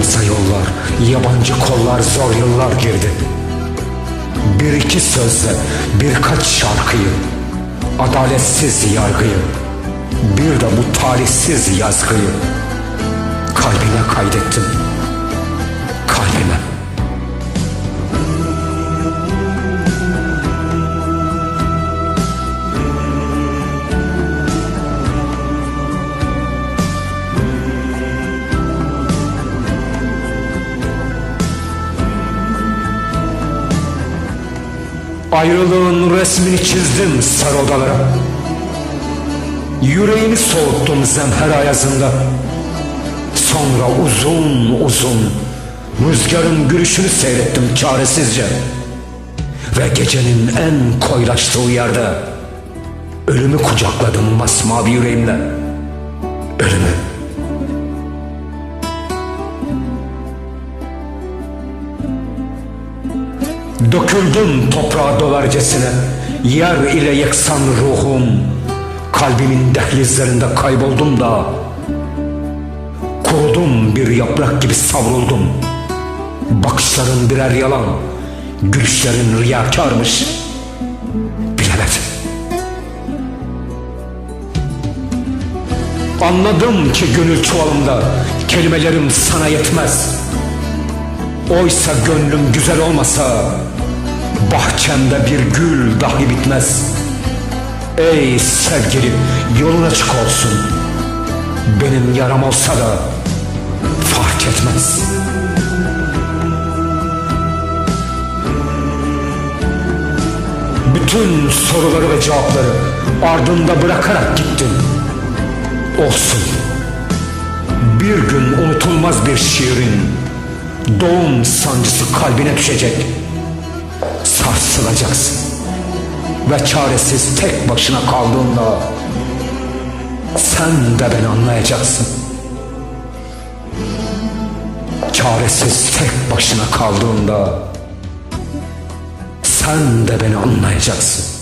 yıllar, yabancı kollar zor yıllar girdi. Bir iki sözle birkaç şarkıyı, adaletsiz yargıyı, bir de bu talihsiz yazgıyı kalbime kaydettim. Ayrılığın resmini çizdim sarı odalara. Yüreğini soğuttum zemher ayazında. Sonra uzun uzun rüzgarın gülüşünü seyrettim çaresizce. Ve gecenin en koylaştığı yerde ölümü kucakladım masmavi yüreğimle. Ölümü. Döküldüm toprağa dolarcasına. Yer ile yeksan ruhum. Kalbimin dehlizlerinde kayboldum da Kurudum bir yaprak gibi savruldum. Bakışların birer yalan Gülüşlerin riyakarmış. Bilemedim. Anladım ki gönül çuvalımda Kelimelerim sana yetmez Oysa gönlüm güzel olmasa Bahçemde bir gül dahi bitmez. Ey sevgilim yolun açık olsun. Benim yaram olsa da fark etmez. Bütün soruları ve cevapları ardında bırakarak gittin Olsun. Bir gün unutulmaz bir şiirin Doğum sancısı kalbine düşecek. Sarsılacaksın. Ve çaresiz tek başına kaldığında Sen de beni anlayacaksın. Çaresiz tek başına kaldığında Sen de beni anlayacaksın